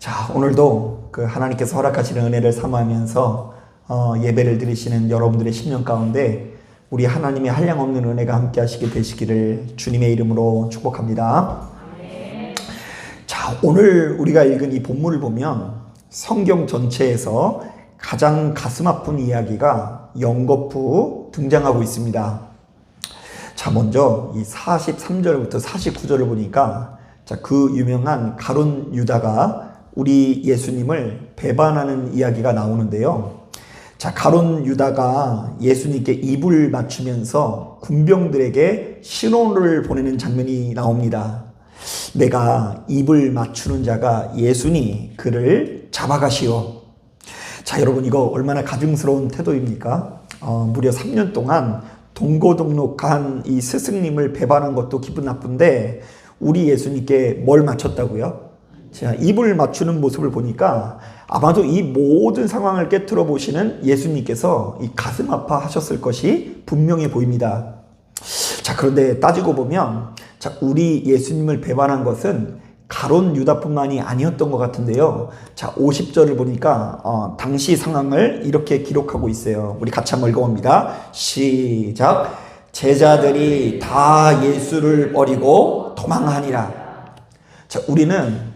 자, 오늘도 그 하나님께서 허락하시는 은혜를 삼으면서 어, 예배를 드리시는 여러분들의 심령 가운데 우리 하나님의 한량없는 은혜가 함께 하시게 되시기를 주님의 이름으로 축복합니다. 자, 오늘 우리가 읽은 이 본문을 보면 성경 전체에서 가장 가슴 아픈 이야기가 연거푸 등장하고 있습니다. 자, 먼저 이 43절부터 49절을 보니까 자, 그 유명한 가론 유다가 우리 예수님을 배반하는 이야기가 나오는데요. 자, 가론 유다가 예수님께 입을 맞추면서 군병들에게 신호를 보내는 장면이 나옵니다. 내가 입을 맞추는 자가 예수니 그를 잡아가시오. 자, 여러분 이거 얼마나 가증스러운 태도입니까? 어, 무려 3년 동안 동고동록한 이 스승님을 배반한 것도 기분 나쁜데 우리 예수님께 뭘 맞췄다고요? 자, 입을 맞추는 모습을 보니까 아마도 이 모든 상황을 깨트려 보시는 예수님께서 이 가슴 아파하셨을 것이 분명해 보입니다. 자, 그런데 따지고 보면 자, 우리 예수님을 배반한 것은 가론 유다뿐만이 아니었던 것 같은데요. 자, 50절을 보니까 어, 당시 상황을 이렇게 기록하고 있어요. 우리 같이 한번 읽어봅니다. 시작. 제자들이 다 예수를 버리고 도망하니라. 자, 우리는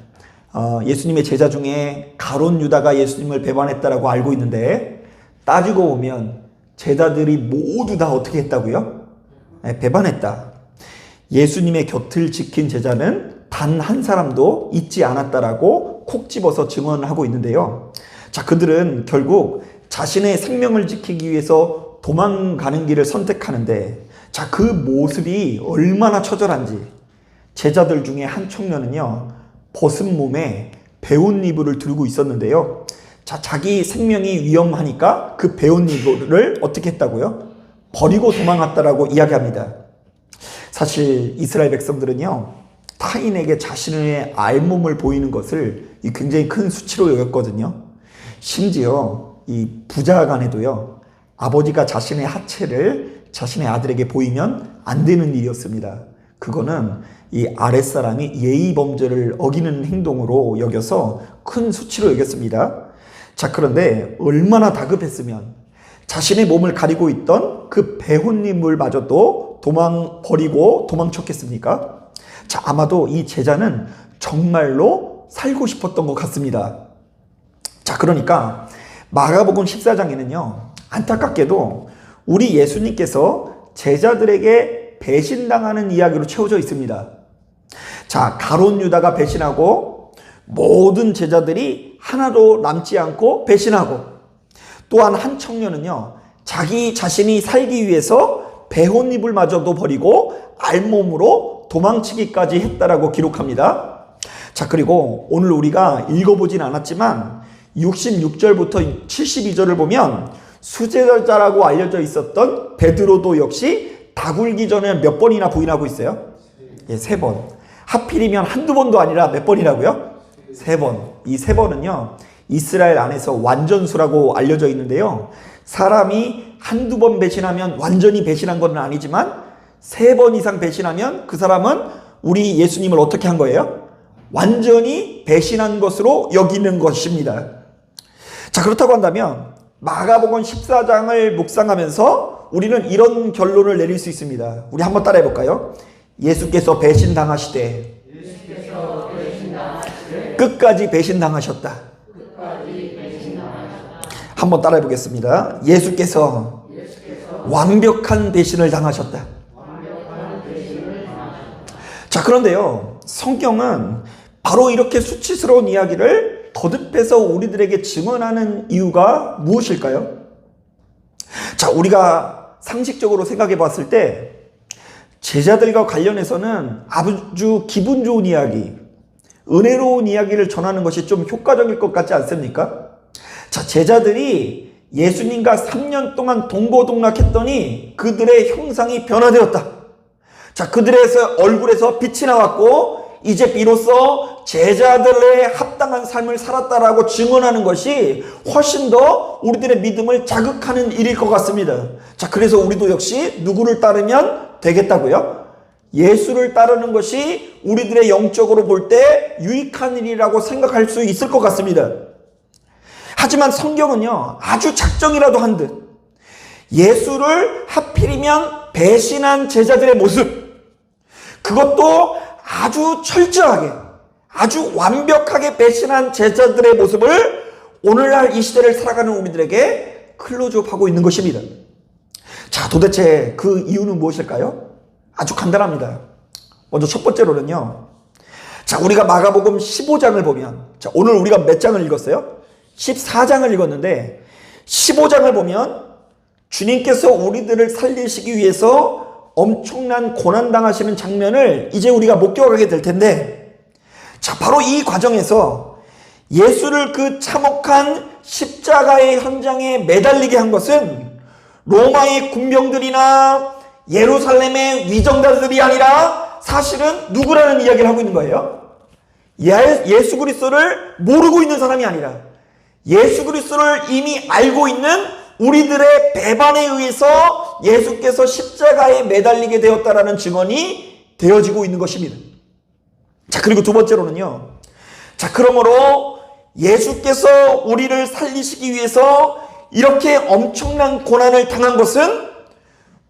어, 예수님의 제자 중에 가론 유다가 예수님을 배반했다라고 알고 있는데 따지고 보면 제자들이 모두 다 어떻게 했다고요? 네, 배반했다. 예수님의 곁을 지킨 제자는 단 한 사람도 있지 않았다라고 콕 집어서 증언을 하고 있는데요. 자, 그들은 결국 자신의 생명을 지키기 위해서 도망가는 길을 선택하는데 자, 그 모습이 얼마나 처절한지 제자들 중에 한 청년은요. 벗은 몸에 배운 이불을 들고 있었는데요. 자, 자기 생명이 위험하니까 그 배운 이불을 어떻게 했다고요? 버리고 도망갔다라고 이야기합니다. 사실 이스라엘 백성들은요. 타인에게 자신의 알몸을 보이는 것을 굉장히 큰 수치로 여겼거든요. 심지어 이 부자 간에도요. 아버지가 자신의 하체를 자신의 아들에게 보이면 안 되는 일이었습니다. 그거는 이 아랫사람이 예의 범죄를 어기는 행동으로 여겨서 큰 수치로 여겼습니다. 자, 그런데 얼마나 다급했으면 자신의 몸을 가리고 있던 그 배혼님을 마저도 도망 버리고 도망쳤겠습니까? 자, 아마도 이 제자는 정말로 살고 싶었던 것 같습니다. 자, 그러니까 마가복음 14장에는요. 안타깝게도 우리 예수님께서 제자들에게 배신당하는 이야기로 채워져 있습니다. 자, 가론 유다가 배신하고 모든 제자들이 하나도 남지 않고 배신하고 또한 한 청년은요. 자기 자신이 살기 위해서 배혼입을 마저도 버리고 알몸으로 도망치기까지 했다라고 기록합니다. 자, 그리고 오늘 우리가 읽어보진 않았지만 66절부터 72절을 보면 수제자라고 알려져 있었던 베드로도 역시 다 굴기 전에 몇 번이나 부인하고 있어요? 예, 세 번. 하필이면 한두 번도 아니라 몇 번이라고요? 세 번. 이 세 번은요, 이스라엘 안에서 완전수라고 알려져 있는데요. 사람이 한두 번 배신하면 완전히 배신한 건 아니지만 세 번 이상 배신하면 그 사람은 우리 예수님을 어떻게 한 거예요? 완전히 배신한 것으로 여기는 것입니다. 자, 그렇다고 한다면 마가복음 14장을 묵상하면서 우리는 이런 결론을 내릴 수 있습니다. 우리 한번 따라해 볼까요? 예수께서 배신당하시되 끝까지 배신당하셨다. 한번 따라해 보겠습니다. 예수께서 완벽한 배신을 당하셨다. 자, 그런데요. 성경은 바로 이렇게 수치스러운 이야기를 거듭해서 우리들에게 증언하는 이유가 무엇일까요? 자, 우리가 상식적으로 생각해 봤을 때 제자들과 관련해서는 아주 기분 좋은 이야기, 은혜로운 이야기를 전하는 것이 좀 효과적일 것 같지 않습니까? 자, 제자들이 예수님과 3년 동안 동고동락했더니 그들의 형상이 변화되었다. 자, 그들의 얼굴에서 빛이 나왔고, 이제 비로소 제자들의 합당한 삶을 살았다라고 증언하는 것이 훨씬 더 우리들의 믿음을 자극하는 일일 것 같습니다. 자, 그래서 우리도 역시 누구를 따르면 되겠다고요? 예수를 따르는 것이 우리들의 영적으로 볼 때 유익한 일이라고 생각할 수 있을 것 같습니다. 하지만 성경은요, 아주 작정이라도 한 듯, 예수를 하필이면 배신한 제자들의 모습, 그것도 아주 철저하게, 아주 완벽하게 배신한 제자들의 모습을 오늘날 이 시대를 살아가는 우리들에게 클로즈업하고 있는 것입니다. 자, 도대체 그 이유는 무엇일까요? 아주 간단합니다. 먼저 첫 번째로는요. 자, 우리가 마가복음 15장을 보면, 자, 오늘 우리가 몇 장을 읽었어요? 14장을 읽었는데, 15장을 보면, 주님께서 우리들을 살리시기 위해서 엄청난 고난당하시는 장면을 이제 우리가 목격하게 될 텐데, 자, 바로 이 과정에서 예수를 그 참혹한 십자가의 현장에 매달리게 한 것은 로마의 군병들이나 예루살렘의 위정자들이 아니라 사실은 누구라는 이야기를 하고 있는 거예요? 예, 예수 그리스도를 모르고 있는 사람이 아니라 예수 그리스도를 이미 알고 있는 우리들의 배반에 의해서 예수께서 십자가에 매달리게 되었다라는 증언이 되어지고 있는 것입니다. 자, 그리고 두 번째로는요. 자, 그러므로 예수께서 우리를 살리시기 위해서 이렇게 엄청난 고난을 당한 것은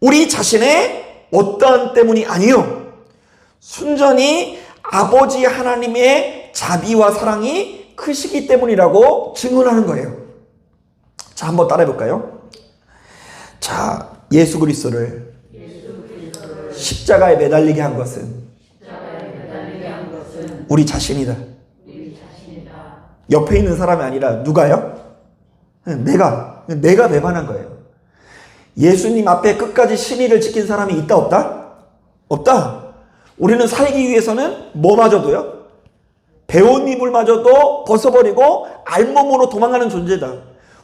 우리 자신의 어떠한 때문이 아니요. 순전히 아버지 하나님의 자비와 사랑이 크시기 때문이라고 증언하는 거예요. 자, 한번 따라해 볼까요? 자, 예수 그리스도를 십자가에 매달리게 한 것은 우리 자신이다. 옆에 있는 사람이 아니라 누가요? 내가 내가 배반한 거예요. 예수님 앞에 끝까지 신의를 지킨 사람이 있다 없다? 없다. 우리는 살기 위해서는 뭐마저도요? 배운 이불마저도 벗어버리고 알몸으로 도망가는 존재다.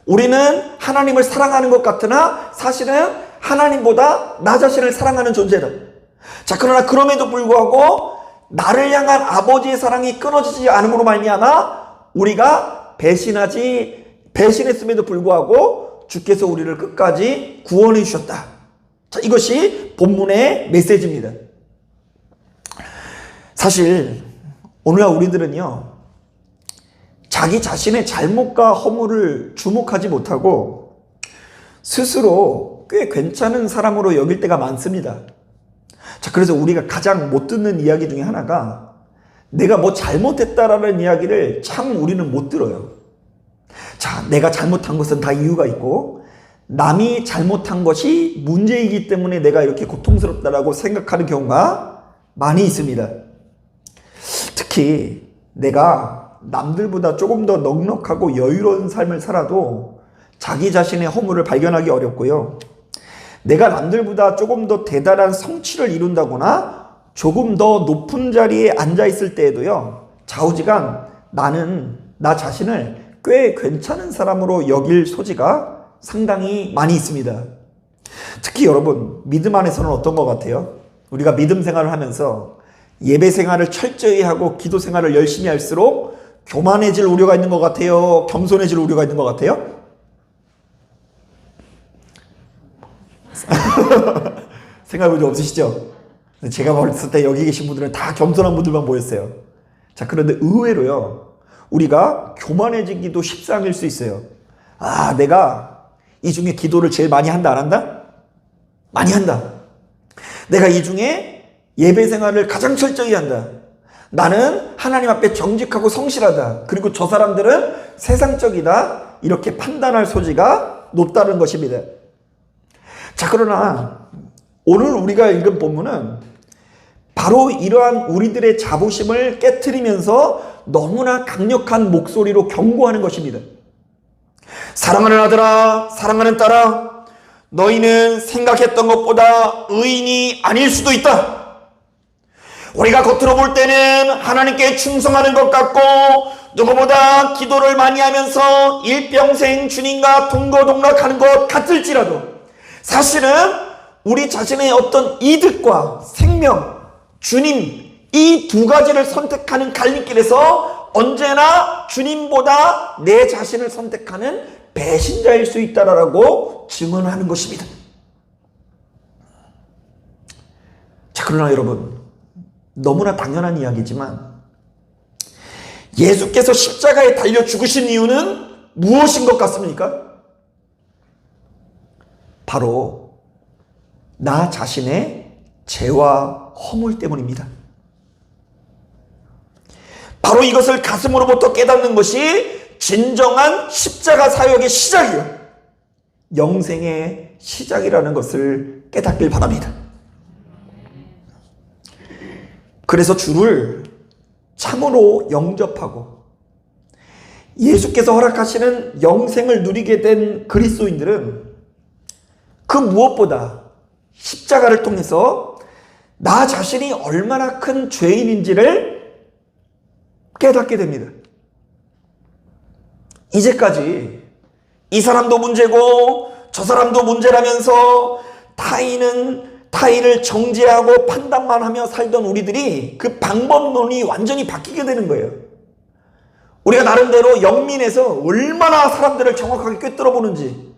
우리는 하나님을 사랑하는 것 같으나 사실은 하나님보다 나 자신을 사랑하는 존재다. 자, 그러나 그럼에도 불구하고 나를 향한 아버지의 사랑이 끊어지지 않음으로 말미암아 우리가 배신하지 배신했음에도 불구하고 주께서 우리를 끝까지 구원해 주셨다. 자, 이것이 본문의 메시지입니다. 사실 오늘날 우리들은요. 자기 자신의 잘못과 허물을 주목하지 못하고 스스로 꽤 괜찮은 사람으로 여길 때가 많습니다. 자, 그래서 우리가 가장 못 듣는 이야기 중에 하나가 내가 뭐 잘못했다라는 이야기를 참 우리는 못 들어요. 자, 내가 잘못한 것은 다 이유가 있고, 남이 잘못한 것이 문제이기 때문에 내가 이렇게 고통스럽다라고 생각하는 경우가 많이 있습니다. 특히 내가 남들보다 조금 더 넉넉하고 여유로운 삶을 살아도 자기 자신의 허물을 발견하기 어렵고요. 내가 남들보다 조금 더 대단한 성취를 이룬다거나 조금 더 높은 자리에 앉아 있을 때에도요, 좌우지간 나는 나 자신을 꽤 괜찮은 사람으로 여길 소지가 상당히 많이 있습니다. 특히 여러분, 믿음 안에서는 어떤 것 같아요? 우리가 믿음 생활을 하면서 예배 생활을 철저히 하고 기도 생활을 열심히 할수록 교만해질 우려가 있는 것 같아요? 겸손해질 우려가 있는 것 같아요? 생각해본 적 없으시죠? 제가 봤을 때 여기 계신 분들은 다 겸손한 분들만 보였어요. 자, 그런데 의외로요, 우리가 교만해지기도 십상일 수 있어요. 아, 내가 이 중에 기도를 제일 많이 한다, 안 한다? 많이 한다. 내가 이 중에 예배 생활을 가장 철저히 한다. 나는 하나님 앞에 정직하고 성실하다. 그리고 저 사람들은 세상적이다. 이렇게 판단할 소지가 높다는 것입니다. 자, 그러나 오늘 우리가 읽은 본문은 바로 이러한 우리들의 자부심을 깨뜨리면서 너무나 강력한 목소리로 경고하는 것입니다. 사랑하는 아들아, 사랑하는 딸아, 너희는 생각했던 것보다 의인이 아닐 수도 있다. 우리가 겉으로 볼 때는 하나님께 충성하는 것 같고 누구보다 기도를 많이 하면서 일평생 주님과 동거동락하는 것 같을지라도 사실은 우리 자신의 어떤 이득과 생명, 주님 이 두 가지를 선택하는 갈림길에서 언제나 주님보다 내 자신을 선택하는 배신자일 수 있다라고 증언하는 것입니다. 자, 그러나 여러분, 너무나 당연한 이야기지만 예수께서 십자가에 달려 죽으신 이유는 무엇인 것 같습니까? 바로 나 자신의 죄와 허물 때문입니다. 바로 이것을 가슴으로부터 깨닫는 것이 진정한 십자가 사역의 시작이요. 영생의 시작이라는 것을 깨닫길 바랍니다. 그래서 주를 참으로 영접하고 예수께서 허락하시는 영생을 누리게 된 그리스도인들은 그 무엇보다 십자가를 통해서 나 자신이 얼마나 큰 죄인인지를 깨닫게 됩니다. 이제까지 이 사람도 문제고 저 사람도 문제라면서 타인은 타인을 정죄하고 판단만 하며 살던 우리들이 그 방법론이 완전히 바뀌게 되는 거예요. 우리가 나름대로 영민해서 얼마나 사람들을 정확하게 꿰뚫어 보는지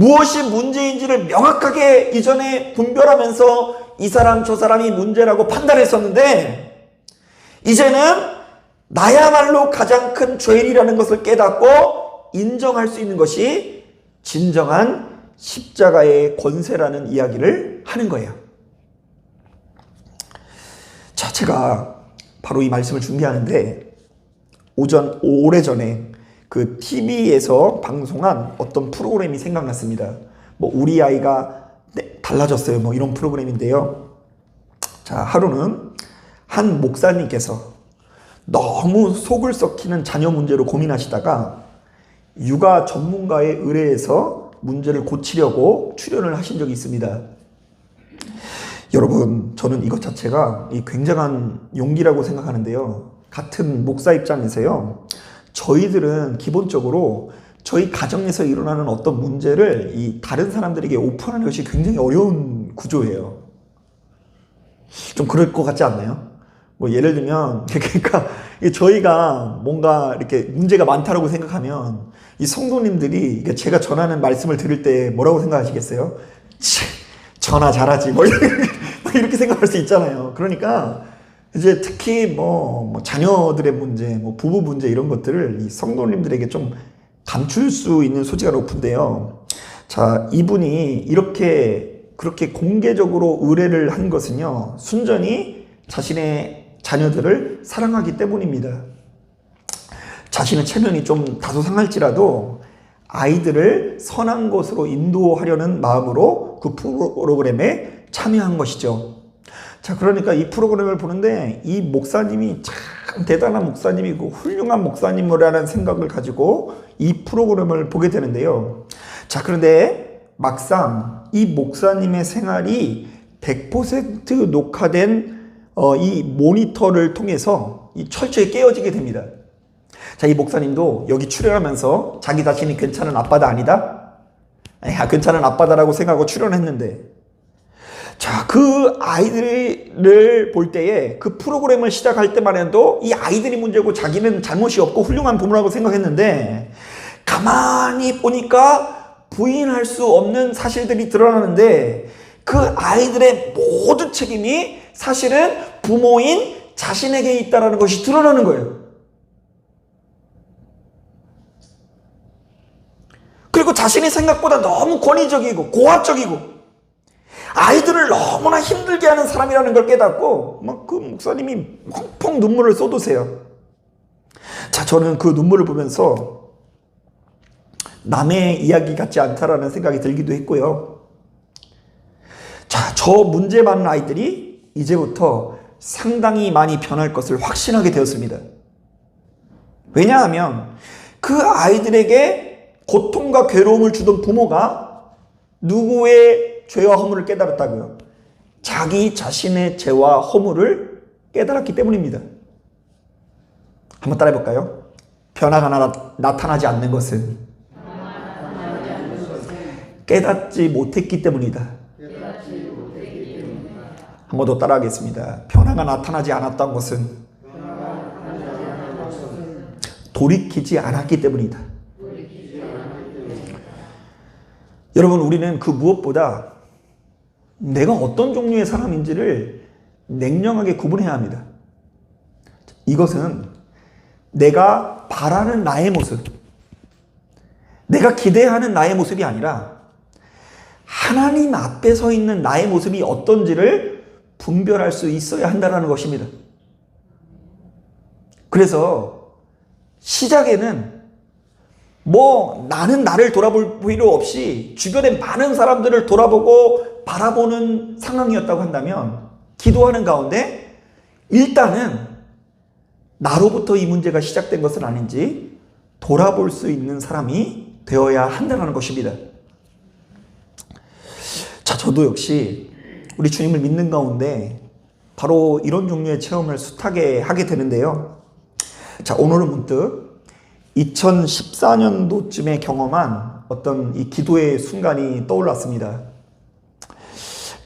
무엇이 문제인지를 명확하게 이전에 분별하면서 이 사람 저 사람이 문제라고 판단했었는데 이제는 나야말로 가장 큰 죄인이라는 것을 깨닫고 인정할 수 있는 것이 진정한 십자가의 권세라는 이야기를 하는 거예요. 자, 제가 바로 이 말씀을 준비하는데 오전 오래전에 그 TV에서 방송한 어떤 프로그램이 생각났습니다. 뭐 우리 아이가 네, 달라졌어요. 뭐 이런 프로그램인데요. 자, 하루는 한 목사님께서 너무 속을 썩히는 자녀 문제로 고민하시다가 육아 전문가의 의뢰에서 문제를 고치려고 출연을 하신 적이 있습니다. 여러분, 저는 이것 자체가 굉장한 용기라고 생각하는데요. 같은 목사 입장에서요. 저희들은 기본적으로 저희 가정에서 일어나는 어떤 문제를 이 다른 사람들에게 오픈하는 것이 굉장히 어려운 구조예요. 좀 그럴 것 같지 않나요? 뭐 예를 들면 그러니까 저희가 뭔가 이렇게 문제가 많다라고 생각하면 이 성도님들이 제가 전하는 말씀을 들을 때 뭐라고 생각하시겠어요? 치, 전화 잘하지 뭐 이렇게 생각할 수 있잖아요. 그러니까 이제 특히 뭐, 뭐 자녀들의 문제, 뭐 부부 문제 이런 것들을 이 성도님들에게 좀 감출 수 있는 소지가 높은데요. 자, 이분이 이렇게 그렇게 공개적으로 의뢰를 한 것은요, 순전히 자신의 자녀들을 사랑하기 때문입니다. 자신의 체면이 좀 다소 상할지라도 아이들을 선한 것으로 인도하려는 마음으로 그 프로그램에 참여한 것이죠. 자, 그러니까 이 프로그램을 보는데 이 목사님이 참 대단한 목사님이고 훌륭한 목사님이라는 생각을 가지고 이 프로그램을 보게 되는데요. 자, 그런데 막상 이 목사님의 생활이 100% 녹화된 어, 이 모니터를 통해서 이 철저히 깨어지게 됩니다. 자, 이 목사님도 여기 출연하면서 자기 자신이 괜찮은 아빠다 아니다? 야, 괜찮은 아빠다라고 생각하고 출연했는데 자, 그 아이들을 볼 때에 그 프로그램을 시작할 때만 해도 이 아이들이 문제고 자기는 잘못이 없고 훌륭한 부모라고 생각했는데 가만히 보니까 부인할 수 없는 사실들이 드러나는데 그 아이들의 모든 책임이 사실은 부모인 자신에게 있다라는 것이 드러나는 거예요. 그리고 자신이 생각보다 너무 권위적이고 고압적이고 아이들을 너무나 힘들게 하는 사람이라는 걸 깨닫고 막 그 목사님이 펑펑 눈물을 쏟으세요. 자, 저는 그 눈물을 보면서 남의 이야기 같지 않다라는 생각이 들기도 했고요. 자, 저 문제 많은 아이들이 이제부터 상당히 많이 변할 것을 확신하게 되었습니다. 왜냐하면 그 아이들에게 고통과 괴로움을 주던 부모가 누구의 죄와 허물을 깨달았다고요. 자기 자신의 죄와 허물을 깨달았기 때문입니다. 한번 따라해 볼까요? 변화가 나, 나타나지 않는 것은 깨닫지 못했기 때문이다. 한 번 더 따라하겠습니다. 변화가 나타나지 않았던 것은 돌이키지 않았기 때문이다. 여러분, 우리는 그 무엇보다 내가 어떤 종류의 사람인지를 냉정하게 구분해야 합니다. 이것은 내가 바라는 나의 모습, 내가 기대하는 나의 모습이 아니라 하나님 앞에 서 있는 나의 모습이 어떤지를 분별할 수 있어야 한다는 것입니다. 그래서 시작에는 뭐 나는 나를 돌아볼 필요 없이 주변의 많은 사람들을 돌아보고 바라보는 상황이었다고 한다면 기도하는 가운데 일단은 나로부터 이 문제가 시작된 것은 아닌지 돌아볼 수 있는 사람이 되어야 한다는 것입니다. 자, 저도 역시 우리 주님을 믿는 가운데 바로 이런 종류의 체험을 숱하게 하게 되는데요. 자, 오늘은 문득 2014년도쯤에 경험한 어떤 이 기도의 순간이 떠올랐습니다.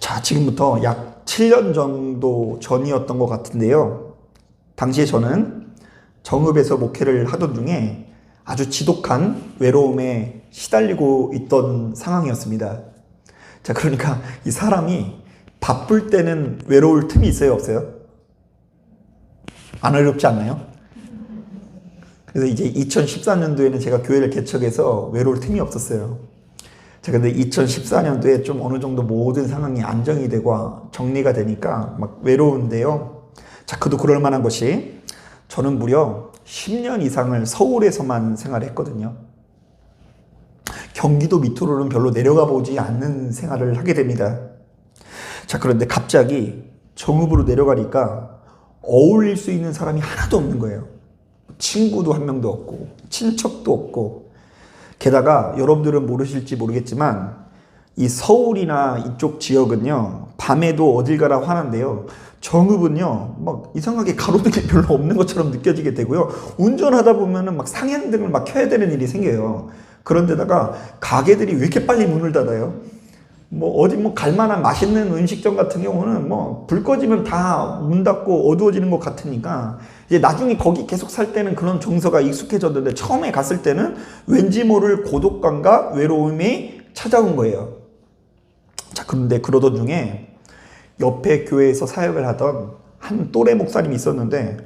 자, 지금부터 약 7년 정도 전이었던 것 같은데요. 당시에 저는 정읍에서 목회를 하던 중에 아주 지독한 외로움에 시달리고 있던 상황이었습니다. 자, 그러니까 이 사람이 바쁠 때는 외로울 틈이 있어요, 없어요? 안 어렵지 않나요? 그래서 이제 2014년도에는 제가 교회를 개척해서 외로울 틈이 없었어요. 자, 근데 2014년도에 좀 어느 정도 모든 상황이 안정이 되고 정리가 되니까 막 외로운데요. 자, 그도 그럴 만한 것이 저는 무려 10년 이상을 서울에서만 생활했거든요. 경기도 밑으로는 별로 내려가 보지 않는 생활을 하게 됩니다. 자, 그런데 갑자기 정읍으로 내려가니까 어울릴 수 있는 사람이 하나도 없는 거예요. 친구도 한 명도 없고, 친척도 없고, 게다가 여러분들은 모르실지 모르겠지만, 이 서울이나 이쪽 지역은요, 밤에도 어딜 가라 화난데요. 정읍은요, 막 이상하게 가로등이 별로 없는 것처럼 느껴지게 되고요. 운전하다 보면은 막 상향등을 막 켜야 되는 일이 생겨요. 그런데다가 가게들이 왜 이렇게 빨리 문을 닫아요? 뭐 어디 뭐 갈만한 맛있는 음식점 같은 경우는 뭐 불 꺼지면 다 문 닫고 어두워지는 것 같으니까 이제 나중에 거기 계속 살 때는 그런 정서가 익숙해졌는데 처음에 갔을 때는 왠지 모를 고독감과 외로움이 찾아온 거예요. 자 그런데 그러던 중에 옆에 교회에서 사역을 하던 한 또래 목사님이 있었는데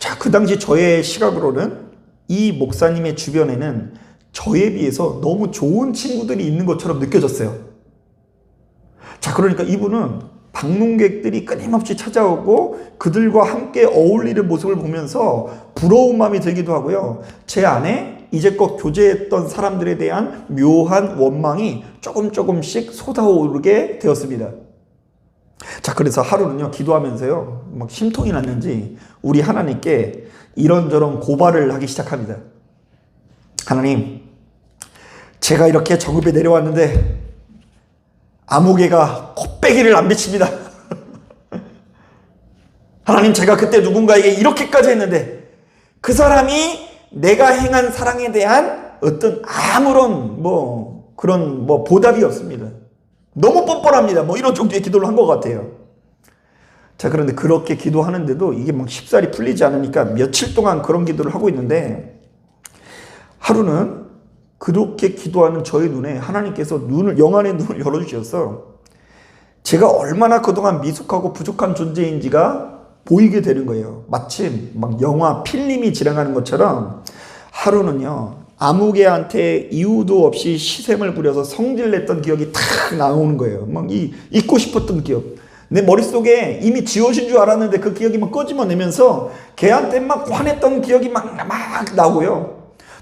자 그 당시 저의 시각으로는 이 목사님의 주변에는 저에 비해서 너무 좋은 친구들이 있는 것처럼 느껴졌어요. 자, 그러니까 이분은 방문객들이 끊임없이 찾아오고 그들과 함께 어울리는 모습을 보면서 부러운 마음이 들기도 하고요. 제 안에 이제껏 교제했던 사람들에 대한 묘한 원망이 조금 조금씩 쏟아오르게 되었습니다. 자, 그래서 하루는요, 기도하면서요, 막 심통이 났는지 우리 하나님께 이런저런 고발을 하기 시작합니다. 하나님, 제가 이렇게 정읍에 내려왔는데 아무개가 코빼기를 안 비칩니다. 하나님, 제가 그때 누군가에게 이렇게까지 했는데 그 사람이 내가 행한 사랑에 대한 어떤 아무런 뭐 그런 뭐 보답이 없습니다. 너무 뻔뻔합니다. 뭐 이런 정도의 기도를 한 것 같아요. 자, 그런데 그렇게 기도하는데도 이게 막 쉽사리 풀리지 않으니까 며칠 동안 그런 기도를 하고 있는데 하루는 그렇게 기도하는 저의 눈에 하나님께서 눈을 영안의 눈을 열어 주셔서 제가 얼마나 그동안 미숙하고 부족한 존재인지가 보이게 되는 거예요. 마침 막 영화 필름이 지나가는 것처럼 하루는요 아무개한테 이유도 없이 시샘을 부려서 성질냈던 기억이 탁 나오는 거예요. 막 이 잊고 싶었던 기억. 내 머릿속에 이미 지워진 줄 알았는데 그 기억이 막 꺼집어내면서 걔한테 막 화냈던 기억이 막, 막 나고요.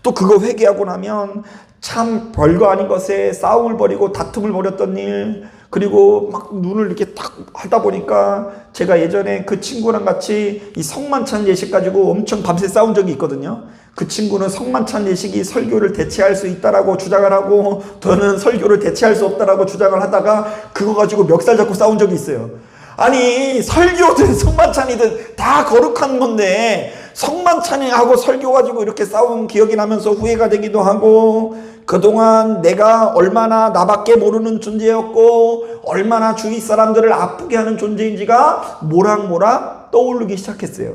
또 그거 회개하고 나면 참 별거 아닌 것에 싸움을 벌이고 다툼을 벌였던 일, 그리고 막 눈을 이렇게 딱 하다 보니까 제가 예전에 그 친구랑 같이 이 성만찬 예식 가지고 엄청 밤새 싸운 적이 있거든요. 그 친구는 성만찬 예식이 설교를 대체할 수 있다라고 주장을 하고 저는 설교를 대체할 수 없다라고 주장을 하다가 그거 가지고 멱살 잡고 싸운 적이 있어요. 아니 설교든 성만찬이든 다 거룩한 건데 성만찬하고 설교 가지고 이렇게 싸운 기억이 나면서 후회가 되기도 하고 그동안 내가 얼마나 나밖에 모르는 존재였고 얼마나 주위 사람들을 아프게 하는 존재인지가 모락모락 떠오르기 시작했어요.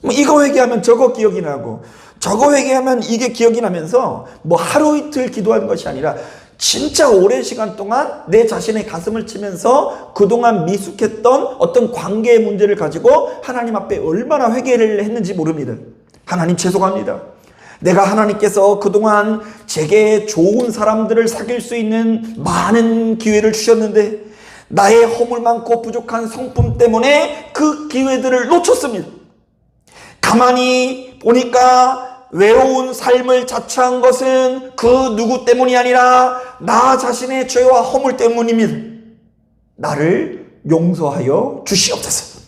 뭐 이거 회개하면 저거 기억이 나고 저거 회개하면 이게 기억이 나면서 뭐 하루 이틀 기도하는 것이 아니라 진짜 오랜 시간 동안 내 자신의 가슴을 치면서 그동안 미숙했던 어떤 관계의 문제를 가지고 하나님 앞에 얼마나 회개를 했는지 모릅니다. 하나님 죄송합니다. 내가 하나님께서 그동안 제게 좋은 사람들을 사귈 수 있는 많은 기회를 주셨는데 나의 허물 많고 부족한 성품 때문에 그 기회들을 놓쳤습니다. 가만히 보니까 외로운 삶을 자처한 것은 그 누구 때문이 아니라 나 자신의 죄와 허물 때문입니다. 나를 용서하여 주시옵소서.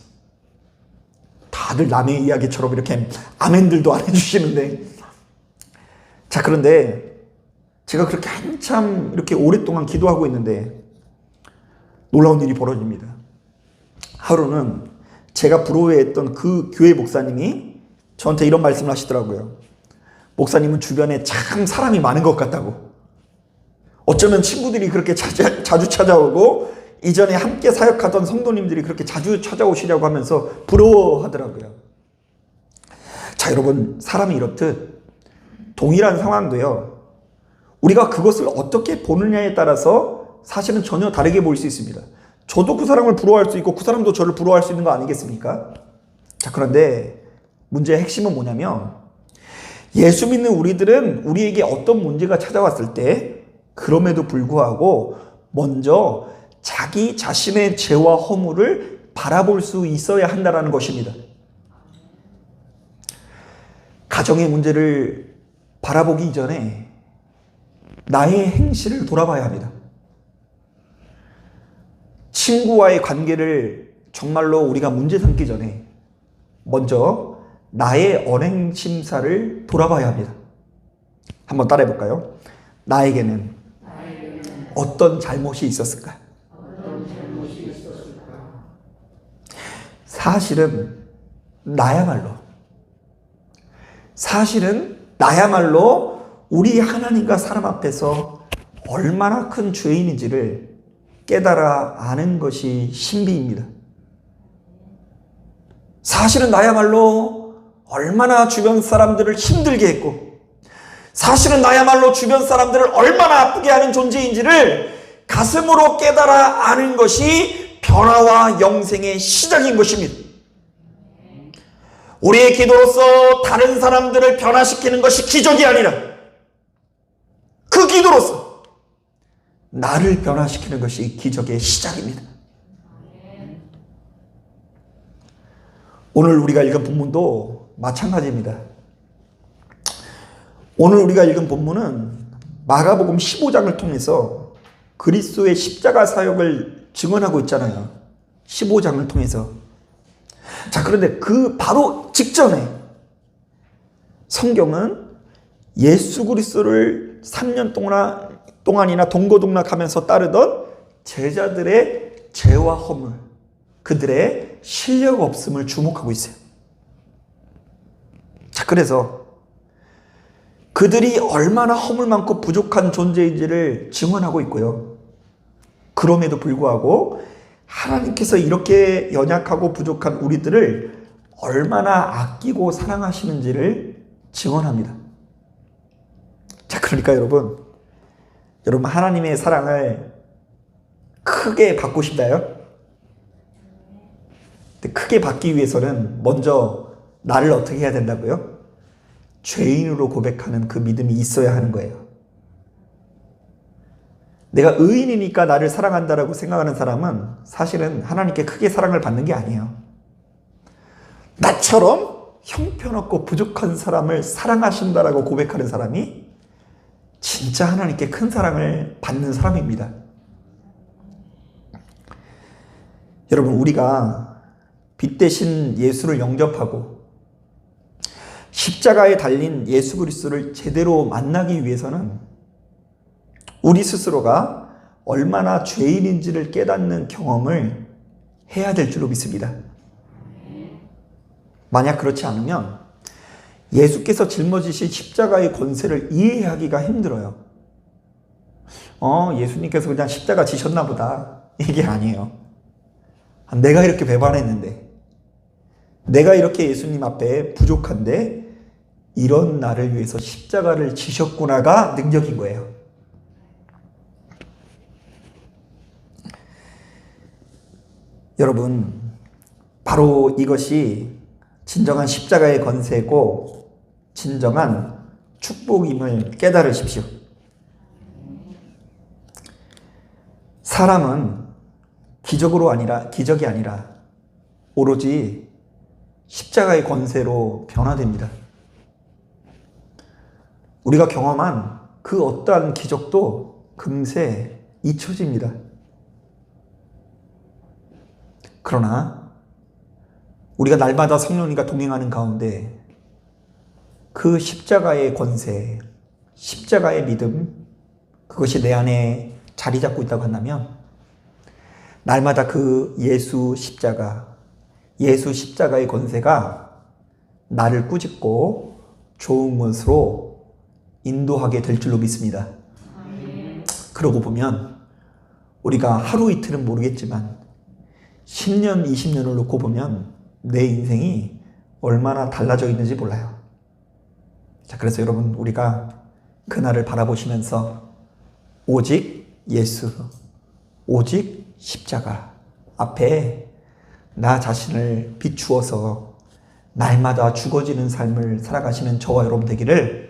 다들 남의 이야기처럼 이렇게 아멘들도 안 해주시는데. 자, 그런데 제가 그렇게 한참 이렇게 오랫동안 기도하고 있는데 놀라운 일이 벌어집니다. 하루는 제가 부러워했던 그 교회 목사님이 저한테 이런 말씀을 하시더라고요. 목사님은 주변에 참 사람이 많은 것 같다고. 어쩌면 친구들이 그렇게 자주, 자주 찾아오고 이전에 함께 사역하던 성도님들이 그렇게 자주 찾아오시려고 하면서 부러워하더라고요. 자, 여러분, 사람이 이렇듯 동일한 상황도요. 우리가 그것을 어떻게 보느냐에 따라서 사실은 전혀 다르게 보일 수 있습니다. 저도 그 사람을 부러워할 수 있고 그 사람도 저를 부러워할 수 있는 거 아니겠습니까? 자, 그런데 문제의 핵심은 뭐냐면 예수 믿는 우리들은 우리에게 어떤 문제가 찾아왔을 때 그럼에도 불구하고 먼저 자기 자신의 죄와 허물을 바라볼 수 있어야 한다는 것입니다. 가정의 문제를 바라보기 이전에 나의 행실을 돌아봐야 합니다. 친구와의 관계를 정말로 우리가 문제 삼기 전에 먼저 나의 언행 심사를 돌아봐야 합니다. 한번 따라해 볼까요? 나에게는 어떤 잘못이 있었을까? 사실은 나야말로 사실은 나야말로 우리 하나님과 사람 앞에서 얼마나 큰 죄인인지를 깨달아 아는 것이 신비입니다. 사실은 나야말로 얼마나 주변 사람들을 힘들게 했고, 사실은 나야말로 주변 사람들을 얼마나 아프게 하는 존재인지를 가슴으로 깨달아 아는 것이 변화와 영생의 시작인 것입니다. 우리의 기도로서 다른 사람들을 변화시키는 것이 기적이 아니라 그 기도로서 나를 변화시키는 것이 기적의 시작입니다. 오늘 우리가 읽은 본문도 마찬가지입니다. 오늘 우리가 읽은 본문은 마가복음 15장을 통해서 그리스도의 십자가 사역을 증언하고 있잖아요. 15장을 통해서. 자, 그런데 그 바로 직전에 성경은 예수 그리스도를 3년 동안, 동안이나 동고동락하면서 따르던 제자들의 죄와 허물, 그들의 실력 없음을 주목하고 있어요. 자, 그래서 그들이 얼마나 허물 많고 부족한 존재인지를 증언하고 있고요. 그럼에도 불구하고 하나님께서 이렇게 연약하고 부족한 우리들을 얼마나 아끼고 사랑하시는지를 증언합니다. 자, 그러니까 여러분, 여러분 하나님의 사랑을 크게 받고 싶나요? 크게 받기 위해서는 먼저 나를 어떻게 해야 된다고요? 죄인으로 고백하는 그 믿음이 있어야 하는 거예요. 내가 의인이니까 나를 사랑한다라고 생각하는 사람은 사실은 하나님께 크게 사랑을 받는 게 아니에요. 나처럼 형편없고 부족한 사람을 사랑하신다라고 고백하는 사람이 진짜 하나님께 큰 사랑을 받는 사람입니다. 여러분, 우리가 빛 대신 예수를 영접하고 십자가에 달린 예수 그리스도를 제대로 만나기 위해서는 우리 스스로가 얼마나 죄인인지를 깨닫는 경험을 해야 될 줄로 믿습니다. 만약 그렇지 않으면 예수께서 짊어지신 십자가의 권세를 이해하기가 힘들어요. 어, 예수님께서 그냥 십자가 지셨나 보다. 이게 아니에요. 내가 이렇게 배반했는데, 내가 이렇게 예수님 앞에 부족한데, 이런 나를 위해서 십자가를 지셨구나가 능력인 거예요. 여러분, 바로 이것이 진정한 십자가의 건세고 진정한 축복임을 깨달으십시오. 사람은 기적으로 아니라 기적이 아니라 오로지 십자가의 권세로 변화됩니다. 우리가 경험한 그 어떠한 기적도 금세 잊혀집니다. 그러나 우리가 날마다 성령님과 동행하는 가운데 그 십자가의 권세, 십자가의 믿음, 그것이 내 안에 자리 잡고 있다고 한다면 날마다 그 예수 십자가, 예수 십자가의 권세가 나를 꾸짖고 좋은 것으로 인도하게 될 줄로 믿습니다. 그러고 보면 우리가 하루 이틀은 모르겠지만 10년, 20년을 놓고 보면 내 인생이 얼마나 달라져 있는지 몰라요. 자, 그래서 여러분 우리가 그날을 바라보시면서 오직 예수, 오직 십자가 앞에 나 자신을 비추어서 날마다 죽어지는 삶을 살아가시는 저와 여러분 되기를